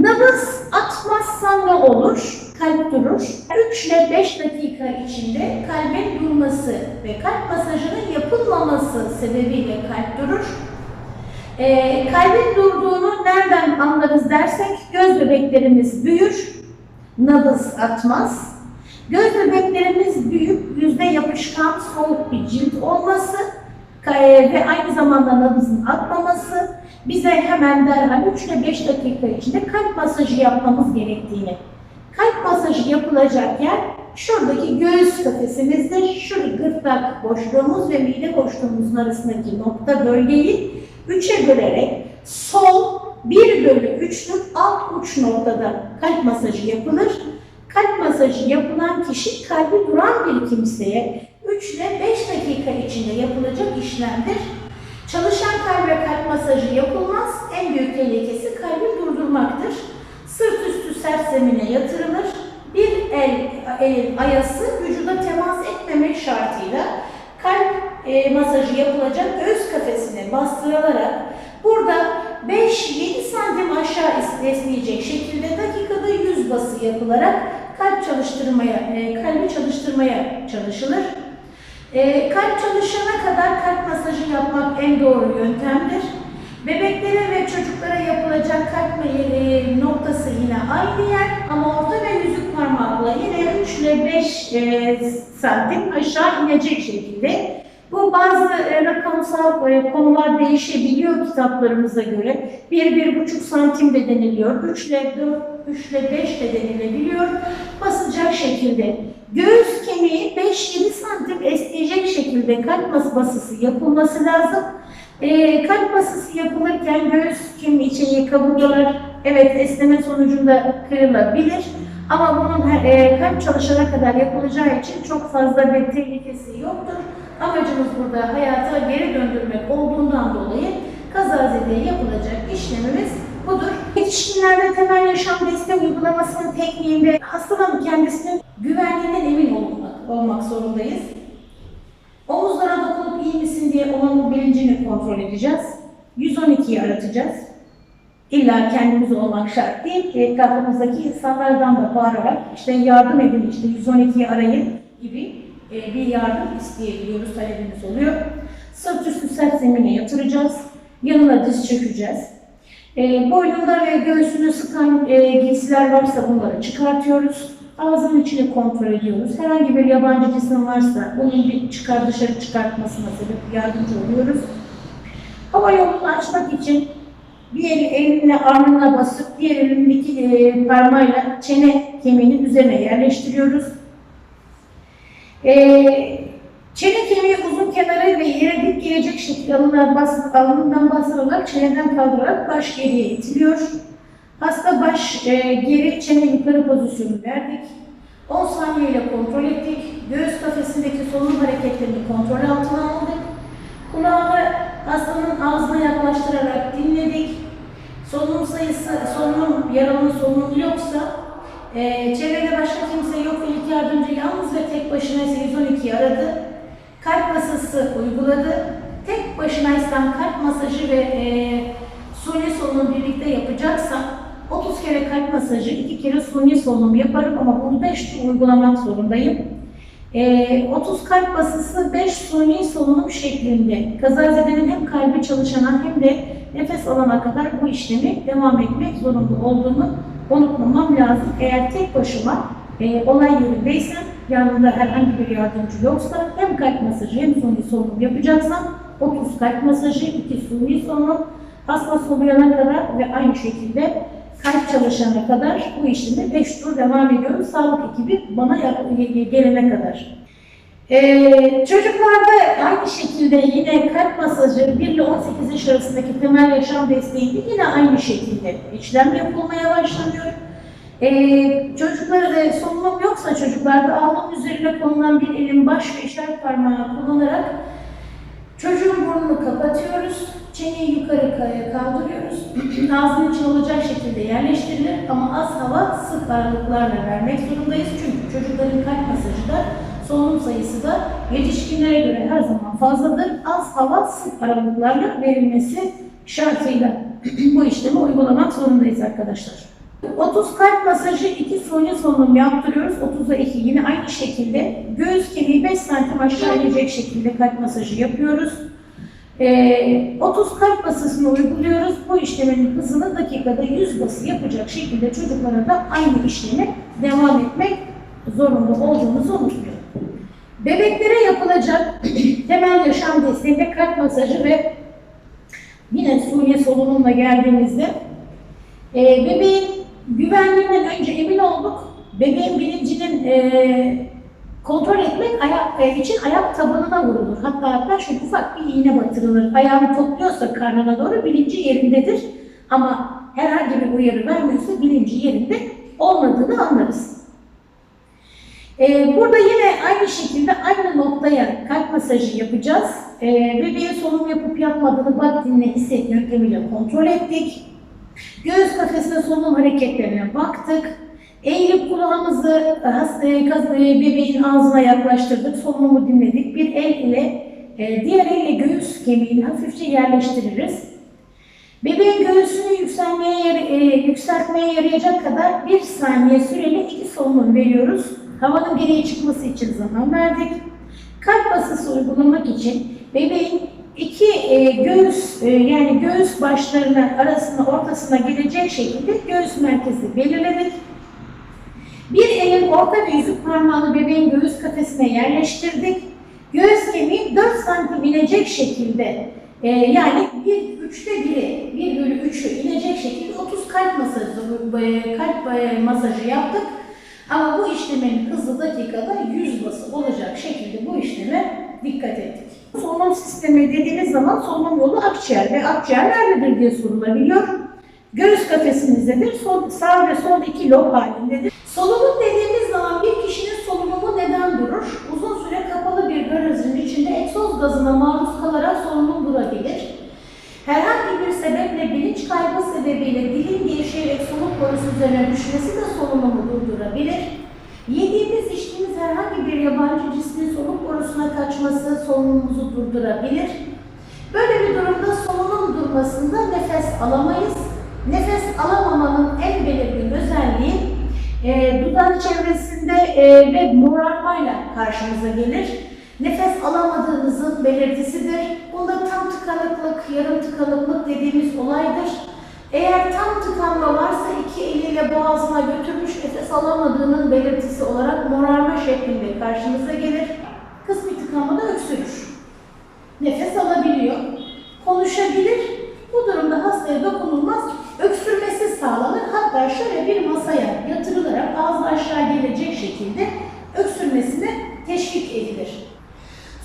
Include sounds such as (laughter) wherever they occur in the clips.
Nabız atmazsan ne olur? Kalp durur. 3 ile 5 dakika içinde kalbin durması ve kalp masajının yapılmaması sebebiyle kalp durur. Ee, kalbin durduğunu nereden anlarız dersek göz bebeklerimiz büyür, nabız atmaz. Göz bebeklerimiz büyük, yüzde yapışkan, soğuk bir cilt olması ka- ve aynı zamanda nabızın atmaması bize hemen derhal 3 ile 5 dakika içinde kalp masajı yapmamız gerektiğini. Kalp masajı yapılacak yer şuradaki göğüs kafesimizde, şu gırtlak boşluğumuz ve mide boşluğumuzun arasındaki nokta bölgeyi üçe bölerek sol 1 bölü 3'lük alt uç noktada kalp masajı yapılır. Kalp masajı yapılan kişi kalbi duran bir kimseye 3 ile 5 dakika içinde yapılacak işlemdir. Çalışan kalbe kalp masajı yapılmaz. En büyük tehlikesi kalbi durdurmaktır. Sırt üstü sert zemine yatırılır. Bir el, elin ayası vücuda temas etmemek şartıyla kalp e, masajı yapılacak göğüs kafesine bastırılarak burada 5-7 santim aşağı es- esneyecek şekilde dakikada 100 bası yapılarak kalp çalıştırmaya, e, kalbi çalıştırmaya çalışılır. E, kalp çalışana kadar kalp masajı yapmak en doğru yöntemdir. Bebeklere ve çocuklara yapılacak kalp noktası yine aynı yer ama orta ve yüzük parmakla yine 3 ile 5 e, santim aşağı inecek şekilde. Bu bazı e, rakamsal e, konular değişebiliyor kitaplarımıza göre. 1-1,5 santim de deniliyor, 3 ile 4, 3 ile 5 de denilebiliyor. Basacak şekilde. Göğüs kemiği 5-7 santim esneyecek şekilde kalp bas- basısı yapılması lazım. E, kalp basısı yapılırken göğüs kemiği içeriği kaburgalar evet esneme sonucunda kırılabilir. Ama bunun e, kalp çalışana kadar yapılacağı için çok fazla bir tehlikesi yoktur. Amacımız burada hayata geri döndürmek olduğundan dolayı kazazedeye yapılacak işlemimiz budur. Yetişkinlerde temel yaşam desteği uygulamasının tekniğinde hastanın kendisinin güvenliğinden emin olmak, olmak zorundayız. Omuzlara dokunup iyi misin diye onun bilincini kontrol edeceğiz. 112'yi aratacağız. İlla kendimiz olmak şart değil. Etrafımızdaki insanlardan da bağırarak işte yardım edin, işte 112'yi arayın gibi e, bir yardım isteyebiliyoruz, talebimiz oluyor. Sırt üstü sert zemine yatıracağız. Yanına diz çökeceğiz. E, boynunda ve göğsünü sıkan e, giysiler varsa bunları çıkartıyoruz. Ağzının içini kontrol ediyoruz. Herhangi bir yabancı cisim varsa bunun bir çıkar dışarı çıkartmasına sebep yardımcı oluyoruz. Hava yolunu açmak için bir eli eline alnına basıp diğer elindeki e, parmağıyla çene kemiğinin üzerine yerleştiriyoruz. E, çene kemiği uzun kenara ve yere dik gelecek şekilde alından, bas, alnından basılarak çeneden kaldırarak baş geriye itiliyor. Hasta baş e, geri, çene yukarı pozisyonu verdik. 10 saniye ile kontrol ettik. Göğüs kafesindeki solunum hareketlerini kontrol altına aldık. Kulağını hastanın ağzına yaklaştırarak dinledik. Solunum sayısı, solunum, yaralının solunumu yoksa, e, çevrede başka kimse yok ve ilk yardımcı yalnız ve tek başına ise 112'yi aradı. Kalp masası uyguladı. Tek başınaysam kalp masajı ve e, suni solunum birlikte yapacaksam 30 kere kalp masajı, 2 kere suni solunum yaparım ama bunu 5 tur uygulamak zorundayım. Ee, 30 kalp basısı 5 suni solunum şeklinde kazazedenin hem kalbi çalışana hem de nefes alana kadar bu işlemi devam etmek zorunda olduğunu unutmamam lazım. Eğer tek başıma e, olay yerindeysem, yanımda herhangi bir yardımcı yoksa hem kalp masajı hem suni solunum yapacaksam 30 kalp masajı, 2 suni solunum, hasta soluyana kadar ve aynı şekilde kalp çalışana kadar bu işlemi 5 tur devam ediyorum. Sağlık ekibi bana yap- gelene kadar. Ee, çocuklarda aynı şekilde yine kalp masajı 1 ile 18 yaş arasındaki temel yaşam desteğinde yine aynı şekilde işlem yapılmaya başlanıyor. Ee, çocuklarda solunum yoksa çocuklarda alnın üzerine konulan bir elin baş ve işaret parmağı kullanarak çocuğun burnunu kapatıyoruz. Çeneyi yukarı ka- kaldırıyoruz. (clears throat) Ağzının içine olacak şekilde yerleştirilir ama az hava sık aralıklarla vermek zorundayız. Çünkü çocukların kalp masajı da solunum sayısı da yetişkinlere göre her zaman fazladır. Az hava sık aralıklarla verilmesi şartıyla (clears throat) bu işlemi uygulamak zorundayız arkadaşlar. 30 kalp masajı 2 suni solunum yaptırıyoruz. 30'a 2 yine aynı şekilde göğüs kemiği 5 santim aşağı inecek şekilde kalp masajı yapıyoruz. Ee, 30 kalp basısını uyguluyoruz. Bu işlemin hızını dakikada 100 bası yapacak şekilde çocuklara da aynı işlemi devam etmek zorunda olduğumuzu unutmayalım. Bebeklere yapılacak (clears throat) temel yaşam desteğinde kalp masajı ve yine suni solunumla geldiğimizde e, bebeğin güvenliğinden önce emin olduk. Bebeğin bilincinin e, kontrol etmek ayak e, için ayak tabanına vurulur. Hatta hatta şu ufak bir iğne batırılır. Ayağını topluyorsa karnına doğru bilinci yerindedir. Ama herhangi bir uyarı vermiyorsa bilinci yerinde olmadığını anlarız. E, burada yine aynı şekilde aynı noktaya kalp masajı yapacağız. E, bebeğe solunum yapıp yapmadığını bak dinle hisset yöntemiyle kontrol ettik. Göğüs kafesine solunum hareketlerine baktık. Eğilip kulağımızı hasta, kaz- e, bebeğin ağzına yaklaştırdık. Solunumu dinledik. Bir el ile e, diğer elle göğüs kemiğini hafifçe yerleştiririz. Bebeğin göğsünü yükselmeye, e, yükseltmeye yarayacak kadar bir saniye süreli iki solunum veriyoruz. Havanın geriye çıkması için zaman verdik. Kalp basısı uygulamak için bebeğin iki e, göğüs e, yani göğüs başlarına arasına ortasına gelecek şekilde göğüs merkezi belirledik. Bir elin orta ve yüzük parmağını bebeğin göğüs kafesine yerleştirdik. Göğüs kemiği 4 santim inecek şekilde e, yani bir üçte biri, bir bölü üçü inecek şekilde 30 kalp masajı, e, kalp e, masajı yaptık. Ama bu işlemin hızı dakikada 100 bası olacak şekilde bu işleme dikkat ettik. Solunum sistemi dediğimiz zaman solunum yolu akciğer ve akciğer nerededir diye sorulabiliyor. Göğüs kafesimizdedir. Sol, sağ ve sol iki lob halindedir. Solunum dediğimiz zaman bir kişinin solunumu neden durur? Uzun süre kapalı bir garajın içinde egzoz gazına maruz kalarak solunum durabilir. Herhangi bir sebeple bilinç kaybı sebebiyle dilin gevşeyerek soluk borusu üzerine düşmesi de solunumu durdurabilir. Yediğimiz, içtiğimiz herhangi bir yabancı cismin soluk borusuna kaçması solunumumuzu durdurabilir. Böyle bir durumda solunum durmasında nefes alamayız. Nefes alamamanın en belirgin özelliği e, dudak çevresinde e, ve morarmayla karşımıza gelir. Nefes alamadığınızın belirtisidir. Bunda tam tıkanıklık, yarım tıkanıklık dediğimiz olaydır. Eğer tam tıkanma varsa iki eliyle boğazına götürmüş nefes alamadığının belirtisi olarak morarma şeklinde karşınıza gelir. Kısmi tıkanma da öksürür. Nefes alabiliyor, konuşabilir. Bu durumda hastaya dokunulmaz, öksürmesi sağlanır. Hatta şöyle bir masaya yatırılarak ağzı aşağı gelecek şekilde öksürmesine teşvik edilir.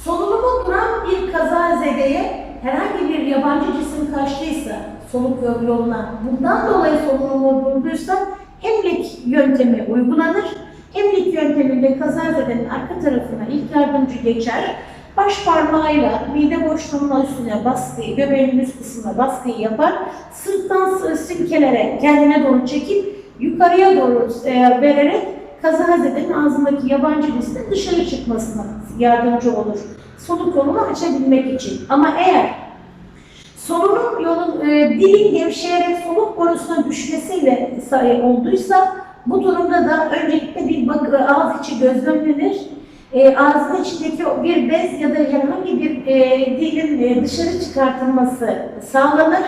Solunumu duran bir kazazedeye herhangi bir yabancı cisim kaçtıysa soluk yoluna bundan dolayı solunumu durduysa hemlik yöntemi uygulanır. Hemlik yönteminde kazazedenin arka tarafına ilk yardımcı geçer. Baş parmağıyla mide boşluğunun üstüne baskıyı, göbeğin üst kısmına baskıyı yapar. Sırttan silkelerek kendine doğru çekip yukarıya doğru e, vererek kazazedenin ağzındaki yabancı cismin dışarı çıkmasına yardımcı olur. Soluk yolunu açabilmek için. Ama eğer solunum yolun e, dilin gevşeyerek soluk borusuna düşmesiyle sa- olduysa bu durumda da öncelikle bir bak ağız içi gözlemlenir. E, ağzın içindeki bir bez ya da herhangi bir e, dilin e, dışarı çıkartılması sağlanır.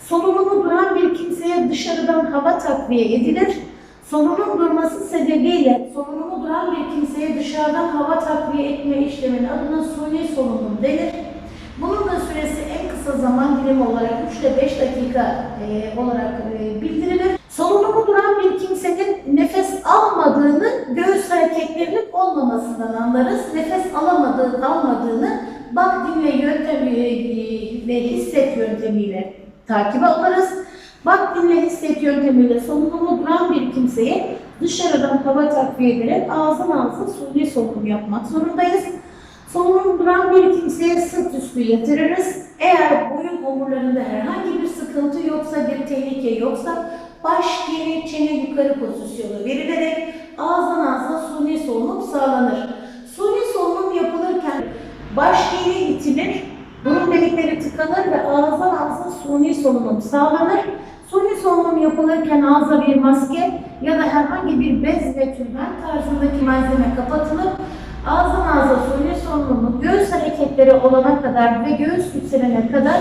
Solunumu duran bir kimseye dışarıdan hava takviye edilir. Solunum durması sebebiyle solunumu duran bir kimseye dışarıdan hava takviye etme işleminin adına suni solunum denir. Bunun da süresi en kısa zaman dilimi olarak 3 ile 5 dakika e, olarak e, bildirilir. Solunumu duran bir kimsenin nefes almadığını göğüs hareketlerinin olmamasından anlarız. Nefes alamadığı, almadığını bak dinle yöntemi e, ve hisset yöntemiyle takibe alırız. Bak dinle hisset yöntemiyle solunumu duran bir kimseye dışarıdan hava takviye ederek ağzın ağzına suni solunum yapmak zorundayız. Solunum duran bir kimseye sırt üstü yatırırız. Eğer boyun omurlarında herhangi bir sıkıntı yoksa, bir tehlike yoksa baş geri, çene yukarı pozisyonu verilerek ağızdan ağza suni solunum sağlanır. Suni solunum yapılırken baş geri itilir, burun delikleri tıkanır ve ağızdan ağza suni solunum sağlanır. Suni solunum yapılırken ağza bir maske ya da herhangi bir bez ve tülbent tarzındaki malzeme kapatılıp ağızdan ağza suni solunumu göğüs hareketleri olana kadar ve göğüs yükselene kadar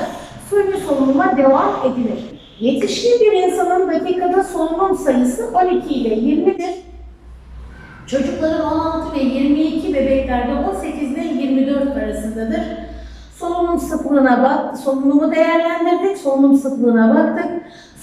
suni solunuma devam edilir. Yetişkin bir insanın dakikada solunum sayısı 12 ile 20'dir. Çocukların 16 ve 22 bebeklerde 18 ile 24 arasındadır. Solunum sıklığına bak, solunumu değerlendirdik, solunum sıklığına baktık,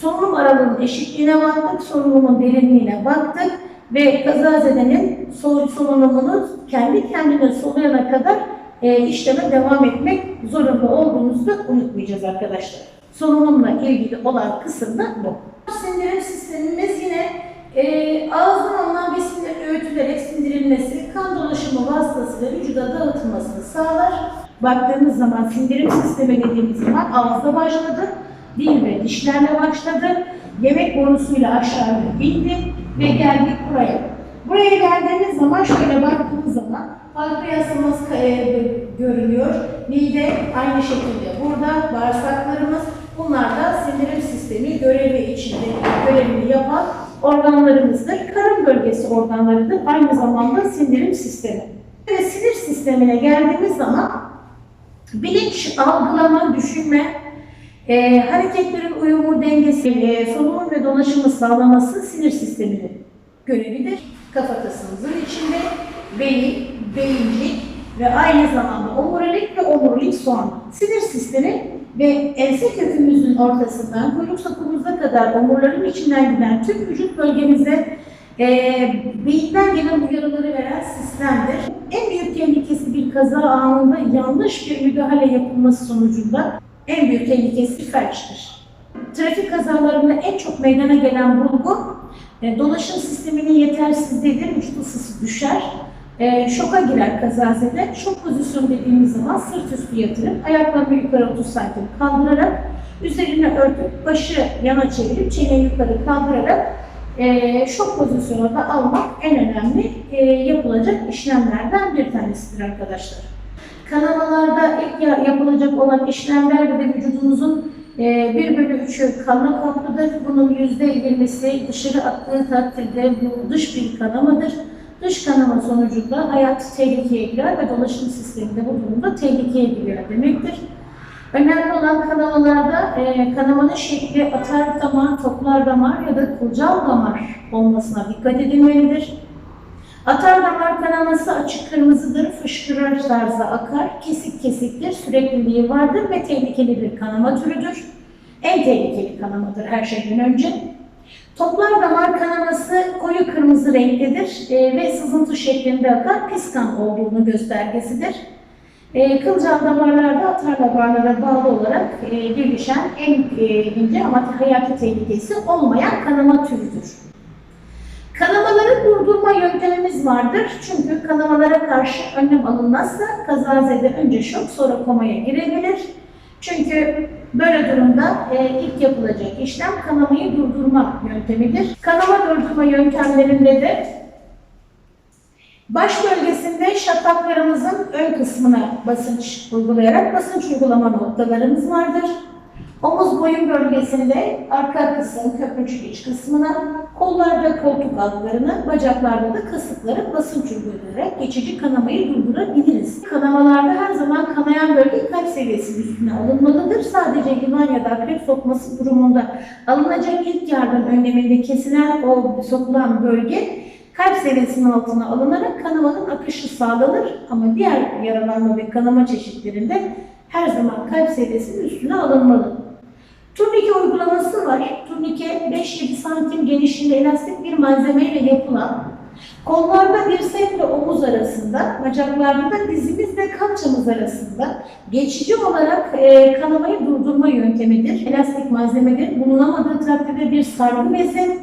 solunum aralığının eşitliğine baktık, solunumun derinliğine baktık ve kazazedenin sol, solunumunu kendi kendine soluyana kadar e, işleme devam etmek zorunda olduğumuzu da unutmayacağız arkadaşlar. Solunumla ilgili olan kısım da bu. Sindirim sistemimiz yine e, ağızdan alınan besinlerin öğütülerek sindirilmesi, kan dolaşımı vasıtasıyla vücuda dağıtılmasını sağlar. Baktığımız zaman sindirim sistemi dediğimiz zaman ağızda başladı, dil ve dişlerle başladı, yemek borusuyla aşağıya indi ve geldik buraya. Buraya geldiğimiz zaman şöyle baktığımız zaman pankreasımız e, görünüyor, mide aynı şekilde burada, bağırsaklarımız bunlar da sindirim sistemi görevi içinde görevini yapan organlarımızdır. Karın bölgesi organlarıdır. Aynı zamanda sindirim sistemi. Ve sinir sistemine geldiğimiz zaman bilinç, algılama, düşünme, e, hareketlerin uyumu, dengesi, e, solunum ve dolaşımı sağlaması sinir sisteminin görevidir. Kafatasımızın içinde beyin, beyincik ve aynı zamanda omurilik ve omurilik soğan. Sinir sistemi ve ense kökümüzün ortasından kuyruk sokumuza kadar omurların içinden giden tüm vücut bölgemize e, beyinden gelen uyarıları veren sistemdir. En büyük tehlikesi bir kaza anında yanlış bir müdahale yapılması sonucunda en büyük tehlikesi felçtir. Trafik kazalarında en çok meydana gelen bulgu e, dolaşım sisteminin yetersizliğidir, vücut ısısı düşer, e, şoka girer kazazede. Şok pozisyonu dediğimiz zaman sırt üstü yatırıp ayaklarını yukarı 30 santim kaldırarak üzerine örtüp başı yana çevirip çeneyi yukarı kaldırarak e, şok pozisyonu da almak en önemli e, yapılacak işlemlerden bir tanesidir arkadaşlar. Kanamalarda ilk ya- yapılacak olan işlemlerde de vücudumuzun e, 1 bölü 3'ü kanla kaplıdır. Bunun %20'si dışarı attığı takdirde bu dış bir kanamadır. Dış kanama sonucunda hayat tehlikeye girer ve dolaşım sistemi de bu durumda tehlikeye giriyor demektir. Önemli olan kanamalarda e, kanamanın şekli atar damar, toplar damar ya da kılcal damar olmasına dikkat edilmelidir. Atar damar kanaması açık kırmızıdır, fışkırır tarzda akar, kesik kesiktir, sürekliliği vardır ve tehlikeli bir kanama türüdür. En tehlikeli kanamadır her şeyden önce. Toplar damar kanaması koyu kırmızı renktedir e, ve sızıntı şeklinde akar, pis kan olduğunu göstergesidir. E, kılcal damarlarda atar damarlara bağlı olarak gelişen en e, ince ama hayati tehlikesi olmayan kanama türüdür. Kanamaları durdurma yöntemimiz vardır. Çünkü kanamalara karşı önlem alınmazsa kazazede önce şok sonra komaya girebilir. Çünkü böyle durumda e, ilk yapılacak işlem kanamayı durdurma yöntemidir. Kanama durdurma yöntemlerinde de baş bölgesinde şakaklarımızın ön kısmına basınç uygulayarak basınç uygulama noktalarımız vardır. Omuz boyun bölgesinde arka kısım, köprücük iç kısmına, kollarda koltuk altlarına, bacaklarda da kasıklara basınç uygulayarak geçici kanamayı durdurabiliriz. Kanamalarda her zaman kanayan bölge kalp seviyesinin üstüne alınmalıdır. Sadece yılan ya da akrep sokması durumunda alınacak ilk yardım önleminde kesilen o sokulan bölge kalp seviyesinin altına alınarak kanamanın akışı sağlanır ama diğer yaralanma ve kanama çeşitlerinde her zaman kalp seviyesinin üstüne alınmalı. Turnike uygulaması var. Turnike 5-7 santim genişliğinde elastik bir malzemeyle yapılan, kollarda dirsekle omuz arasında, bacaklarda da dizimizle kalçamız arasında geçici olarak e, kanamayı durdurma yöntemidir. Elastik malzemedir. Bulunamadığı takdirde bir sargı bezi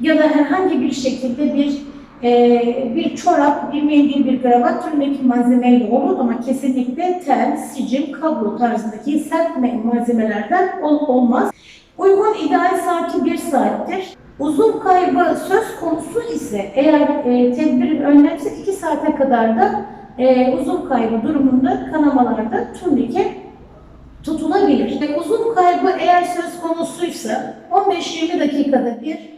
ya da herhangi bir şekilde bir e, bir çorap, bir mendil, bir kravat türündeki malzemeyle olur ama kesinlikle tel, sicim, kablo tarzındaki sert me- malzemelerden ol- olmaz. Uygun ideal saati bir saattir. Uzun kaybı söz konusu ise eğer e, tedbirin önlemse 2 saate kadar da e, uzun kaybı durumunda kanamalarda turnike tutulabilir. Ve uzun kaybı eğer söz konusuysa 10 15-20 dakikada bir e,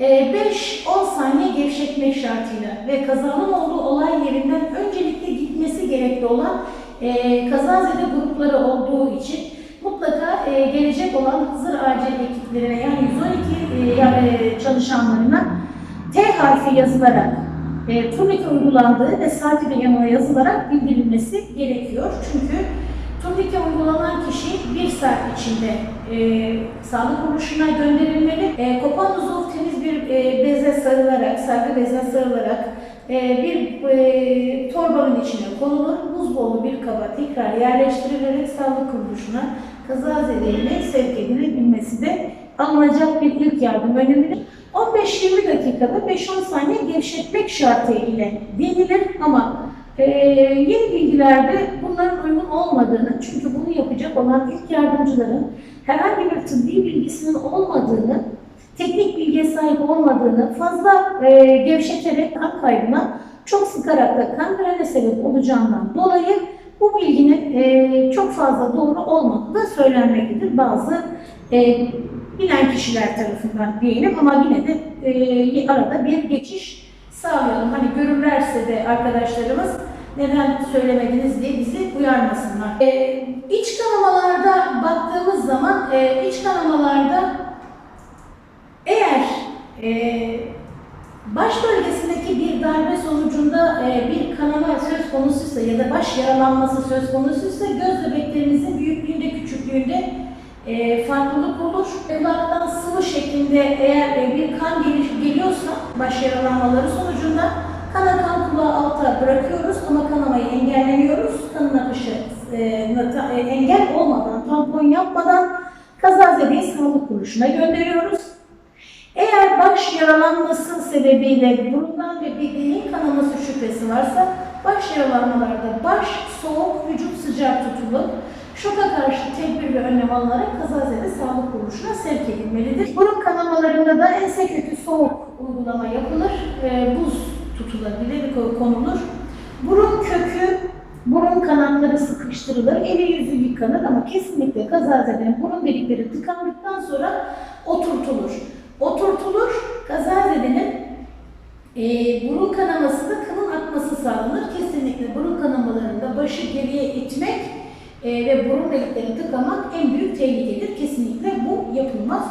5-10 saniye gevşetmek şartıyla ve kazanın olduğu olay yerinden öncelikle gitmesi gerekli olan e, kazazede grupları olduğu için mutlaka e, gelecek olan Hızır acil ekiplerine yani 112 e, e, çalışanlarına T harfi yazılarak e, turnike uygulandığı ve saati de yanına yazılarak bildirilmesi gerekiyor. Çünkü turnike uygulanan kişi bir saat içinde e, sağlık kuruluşuna gönderilmeli. E, kopan uzun temiz bir e, beze sarılarak, sargı beze sarılarak e, bir e, torbanın içine konulur. Buz bolu bir kaba tekrar yerleştirilerek sağlık kuruluşuna kazazedeyle sevk edilebilmesi de alınacak bir ilk yardım önemidir. 15-20 dakikada 5-10 saniye gevşetmek şartı ile denilir ama e, yeni bilgilerde bunların uygun olmadığını çünkü bunu yapacak olan ilk yardımcıların herhangi bir tıbbi bilgisinin olmadığını, teknik bilgiye sahip olmadığını, fazla e, gevşeterek kan kaybına çok sıkarak da kan grene sebep olacağından dolayı bu bilginin e, çok fazla doğru olmadığı da söylenmektedir bazı e, bilen kişiler tarafından diyelim ama yine de e, arada bir geçiş sağlayalım. Hani görürlerse de arkadaşlarımız neden söylemediniz diye bizi uyarmasınlar. E, iç kanamalarda baktığımız zaman e, iç kanamalarda eğer e, baş bölgesindeki bir darbe sonucunda e, bir kanama söz konusuysa ya da baş yaralanması söz konusuysa göz bebeklerimizin büyüklüğünde küçüklüğünde e, farklılık olur. Kulaktan sıvı şeklinde eğer e, bir kan geliş, geliyorsa baş yaralanmaları sonucunda kan akan kulağı alta bırakıyoruz ama kanamayı engellemiyoruz. Kanın akışı e, e, engel olmadan, tampon yapmadan kazazedeyi sağlık kuruluşuna gönderiyoruz. Eğer baş yaralanması sebebiyle burundan ve bedenin kanaması şüphesi varsa baş yaralanmalarda baş soğuk, vücut sıcak tutulup şoka karşı tedbir ve önlem alınarak kazazede sağlık kuruluşuna sevk edilmelidir. Burun kanamalarında da ense kökü soğuk uygulama yapılır, e, buz tutulabilir, ko- konulur. Burun kökü, burun kanatları sıkıştırılır, eli yüzü yıkanır ama kesinlikle kazazedenin burun delikleri tıkandıktan sonra oturtulur. Oturtulur, kazazedenin e, burun kanaması da kanın akması sağlanır. Kesinlikle burun kanamalarında başı geriye itmek e, ve burun deliklerini tıkamak en büyük tehlikedir. Kesinlikle bu yapılmaz.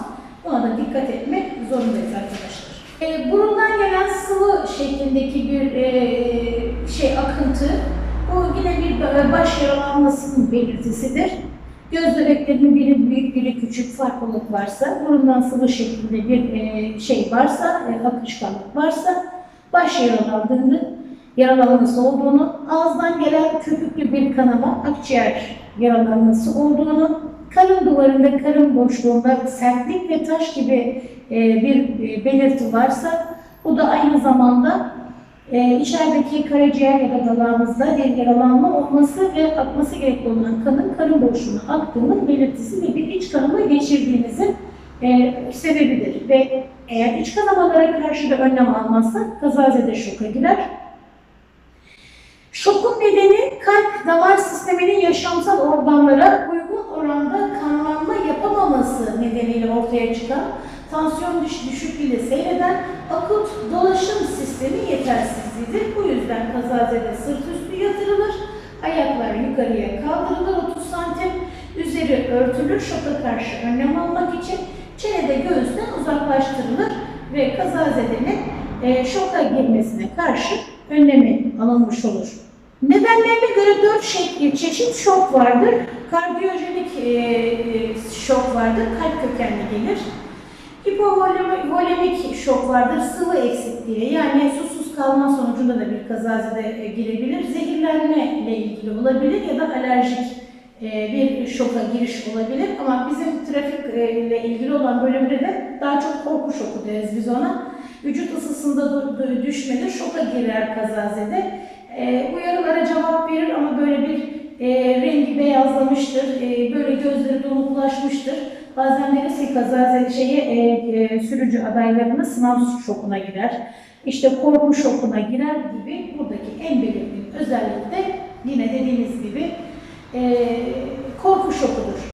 Buna da dikkat etmek zorundayız arkadaşlar. E, burundan gelen sıvı şeklindeki bir e, şey akıntı, bu yine bir ba- baş yaralanmasının belirtisidir. Göz bebeklerinin biri büyük biri küçük farklılık varsa, burundan sıvı şeklinde bir e, şey varsa, e, akışkanlık varsa, baş yaralandığını, yaralanması olduğunu, ağızdan gelen köpüklü bir kanama, akciğer yaralanması olduğunu, karın duvarında, karın boşluğunda sertlik ve taş gibi e, bir e, belirti varsa, bu da aynı zamanda e, içerideki karaciğer ya da dalağımızda bir yaralanma olması ve akması gerekli olan kanın karın boşluğuna aktığının belirtisi ve bir iç kanama geçirdiğimizin e, sebebidir. Ve eğer iç kanamalara karşı da önlem almazsak kazazede şoka girer. Şokun nedeni kalp damar sisteminin yaşamsal organlara uygun oranda kanlanma yapamaması nedeniyle ortaya çıkan tansiyon düş düşüklüğüyle seyreden akut dolaşım sistemi yetersizliğidir. Bu yüzden kazazede sırt üstü yatırılır, ayaklar yukarıya kaldırılır 30 santim, üzeri örtülür şoka karşı önlem almak için çenede göğüsten uzaklaştırılır ve kazazedenin e, şoka girmesine karşı önlemi alınmış olur. Nedenlerine göre dört şekli, çeşit şok vardır. Kardiyojenik e, e, şok vardır, kalp kökenli gelir. Hipovolemik şok vardır, sıvı eksikliği yani susuz kalma sonucunda da bir kazazede e, girebilir. Zehirlenme ile ilgili olabilir ya da alerjik e, bir şoka giriş olabilir. Ama bizim trafik ile ilgili olan bölümde de daha çok korku şoku deriz biz ona. Vücut ısısında düşmedir, şoka girer kazazede. E, uyarılara cevap verir ama böyle bir e, rengi beyazlamıştır, e, böyle gözleri donuklaşmıştır. Bazen deriz ki kaza şeye, e, e, sürücü adaylarına sınav şokuna girer. İşte korku şokuna girer gibi buradaki en belirgin özellik de yine dediğimiz gibi e, korku şokudur.